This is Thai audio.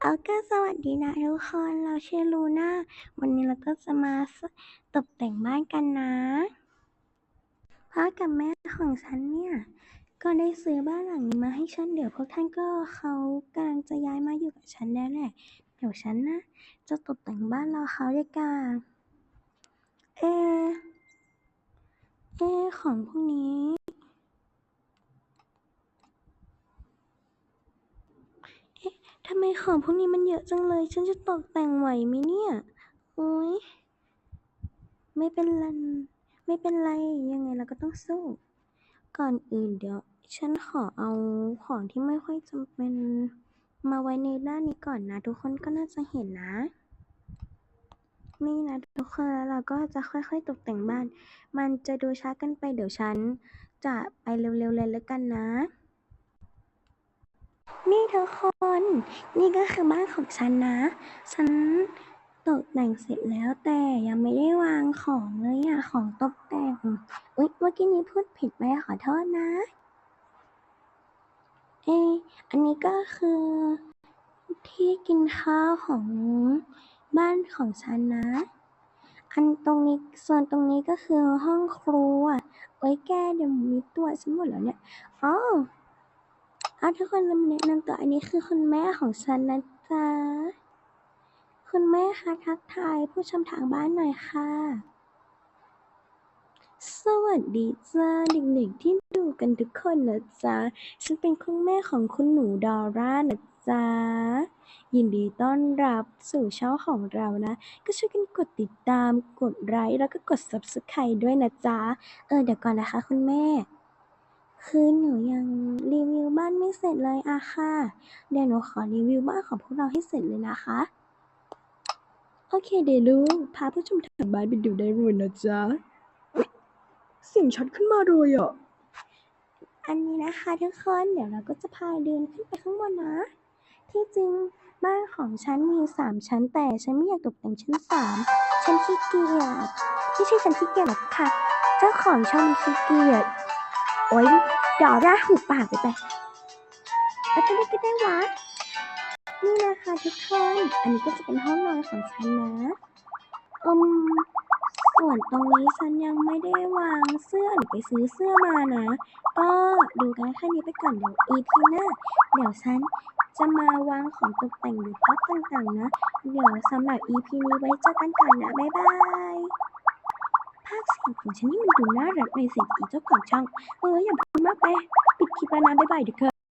เอาก็สวัสดีนะทุกคน เราชื่อลูน่า วันนี้เราก็จะมาตกแต่งบ้านกันนะพ่อกับแม่ของฉันเนี่ย ก็ได้ซื้อบ้านหลังนี้มาให้ฉัน เดี๋ยวพวกท่านก็เขากำลังจะย้ายมาอยู่กับฉันแล้วแหละ เดี๋ยวฉันนะ จะตกแต่งบ้านเรอเขาด้วยกันเอ เอ ของพวกนี้ ทำไม ของพวกนี้มันเยอะจังเลย ฉันจะตกแต่งไหวไหมเนี่ยโอ๊ยไม่เป็นไรไม่เป็นไร ยังไงเราก็ต้องสู้ ก่อนอื่นเดี๋ยว ฉันขอเอาของที่ไม่ค่อยจำเป็นมาไว้ในด้านนี้ก่อนนะ ทุกคนก็น่าจะเห็นนะนี่นะทุกคนแล้วเราก็จะค่อยๆตกแต่งบ้าน มันจะดูช้ากันไปเดี๋ยวฉันจะไปเร็วๆเลยแล้วกันนะ นี่ทุกคน นี่ก็คือบ้านของฉันนะ ฉันตกแต่งเสร็จแล้วแต่ยังไม่ได้วางของเลยอะของตกแต่ง อุ๊ยเมื่อกี้นี้พูดผิดไปขอโทษนะ เอะอันนี้ก็คือ ที่กินข้าวของบ้านของฉันนะ อันตรงนี้ส่วนตรงนี้ก็คือห้องครัวโอ๊ยแกเดี๋ยวมีตัวฉันหมดแล้วเนี่ย อ๋อ เอาทุกคนแนะนำตัวอันนี้คือคุณแม่ของฉันนะจ๊ะ คุณแม่คะทักทายผู้ชมทางบ้านหน่อยค่ะ สวัสดีจ้าเด็กๆที่ดูกันทุกคนนะจ๊ะ ฉันเป็นคุณแม่ของคุณหนูดอร่านะจ๊ะ ยินดีต้อนรับสู่ช่องของเรานะ ก็ช่วยกันกดติดตาม กดไลค์แล้วก็กด subscribe ด้วยนะจ๊ะ เออเดี๋ยวก่อนนะคะคุณแม่ คือหนูยัง เสร็จเลยอะค่ะ เดี๋ยวหนูขอรีวิวบ้านของพวกเราให้เสร็จเลยนะคะ โอเคเดี๋ยวลูกพาผู้ชมทางบ้านไปดูได้เลยนะจ๊ะเสียงชัดขึ้นมาเลยอะ อันนี้นะคะทุกคน เดี๋ยวเราก็จะพาเดินขึ้นไปข้างบนนะ ที่จริงบ้านของฉันมีสามชั้นแต่ฉันไม่อยากตกแต่งชั้นสามฉันขี้เกียจไม่ใช่ฉันขี้เกียจหรอกค่ะ เจ้าของช่องขี้เกียจโอ๊ยดอร่าหูปากไปไป แล้วจะได้ก็ได้วะนี่นะคะทุกคน อันนี้ก็จะเป็นห้องนอนของฉันนะอืมส่วนตรงนี้ฉันยังไม่ได้วางเสื้อหรือไปซื้อเสื้อมานะ ก็ดูกันแค่นี้ไปก่อนเดี๋ยว EP หน้าเดี๋ยวฉันจะมาวางของตกแต่งหรือพักต่างๆนะ เดี๋ยวสำหรับ EP นี้ไว้เจอกันก่อนนะ บ๊ายบาย ภาคเสียงของฉันนี่มันดูน่ารักในสิ่งที่เจ้าของช่อง เอออย่าพูดมากไป ปิดคลิปแล้วนะ บ๊ายบายเด็กค่ะ